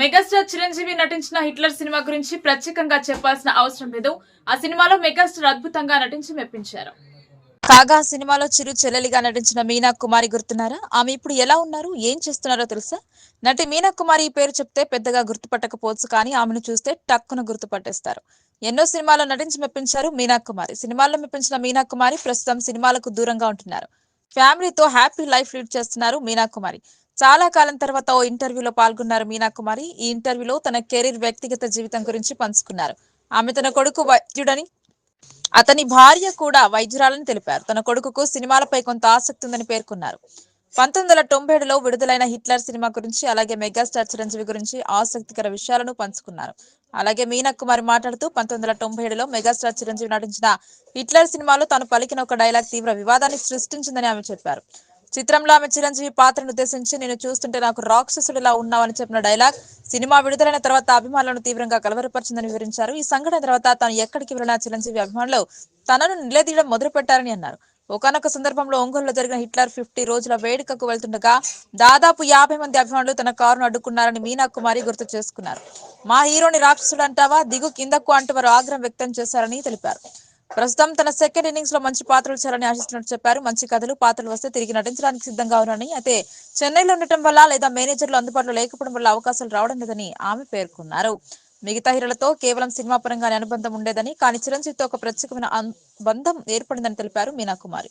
Megastar Chiranjeevi నటించిన Hitler cinema గురించి ప్రత్యేకంగా చెప్పాల్సిన అవసరం లేదు. ఆ సినిమాలో మెగాస్టార్ అద్భుతంగా నటించి మెప్పించారు. కాగా సినిమాలో చిరు చెల్లెలిగా నటించిన మీనా కుమారి గుర్తున్నారా? ఆమె ఇప్పుడు ఎలా ఉన్నారు? ఏం చేస్తున్నారో తెలుసా? నటి మీనా కుమారి ఈ పేరు చెప్తే పెద్దగా గుర్తుపట్టకపోవచ్చు కానీ ఆమెను చూస్తే టక్కున గుర్తుపట్టేస్తారు. ఎన్నో సినిమాల్లో నటించి మెప్పించారు మీనా కుమారి. సినిమాల్లో మెప్పించిన మీనా కుమారి ప్రస్తుతం సినిమాలకు దూరంగా ఉంటున్నారు. ఫ్యామిలీతో హ్యాపీ లైఫ్ లీడ్ చేస్తున్నారు మీనా కుమారి. చాలా కాలం తర్వాత ఓ ఇంటర్వ్యూలో పాల్గొన్నారు మీనా కుమారి ఈ ఇంటర్వ్యూలో తన కెరీర్ వ్యక్తిగత జీవితం గురించి పంచుకున్నారు. ఆమె తన కొడుకు వైద్యుడని అతని భార్య కూడా వైద్యురాలని తెలిపారు. తన కొడుకుకు సినిమాలపై కొంత ఆసక్తి ఉందని పేర్కొన్నారు. పంతొమ్మిది వందల తొంభై ఏడులో విడుదలైన హిట్లర్ సినిమా గురించి అలాగే మెగాస్టార్ చిరంజీవి గురించి ఆసక్తికర విషయాలను పంచుకున్నారు. అలాగే మీనా కుమారి మాట్లాడుతూ పంతొమ్మిది వందల తొంభై ఏడులో మెగాస్టార్ చిరంజీవి నటించిన హిట్లర్ సినిమాలో తాను పలికిన ఒక డైలాగ్ తీవ్ర వివాదాన్ని సృష్టించిందని ఆమె చెప్పారు. చిత్రంలో ఆమె చిరంజీవి పాత్రను ఉద్దేశించి నేను చూస్తుంటే నాకు రాక్షసుడిలా ఉన్నావని చెప్పిన డైలాగ్ సినిమా విడుదలైన తర్వాత అభిమానులను తీవ్రంగా కలవరపరిచిందని వివరించారు. ఈ సంఘటన తర్వాత తాను ఎక్కడికి వెళ్ళినా చిరంజీవి అభిమానులు తనను నిలదీయడం మొదలుపెట్టారని అన్నారు. ఒకనొక సందర్భంలో ఒంగోలులో జరిగిన హిట్లర్ ఫిఫ్టీ రోజుల వేడుకకు వెళ్తుండగా దాదాపు యాభై మంది అభిమానులు తన కారును అడ్డుకున్నారని మీనా కుమారి గుర్తు చేసుకున్నారు. మా హీరోని రాక్షసుడు అంటావా? దిగు కిందకు అంటూ వారు ఆగ్రహం వ్యక్తం చేశారని తెలిపారు. ప్రస్తుతం తన సెకండ్ ఇన్నింగ్స్లో మంచి పాత్రలు చేయాలని ఆశిస్తున్నట్టు చెప్పారు. మంచి కథలు పాత్రలు వస్తే తిరిగి నటించడానికి సిద్ధంగా ఉన్నారని. అయితే చెన్నైలో ఉండటం వల్ల లేదా మేనేజర్లు అందుబాటులో లేకపోవడం వల్ల అవకాశాలు రావడం లేదని ఆమె పేర్కొన్నారు. మిగతా హీరోలతో కేవలం సినిమా పరంగానే అనుబంధం ఉండేదని కానీ చిరంజీవితో ఒక ప్రత్యేకమైన బంధం ఏర్పడిందని తెలిపారు మీనా కుమారి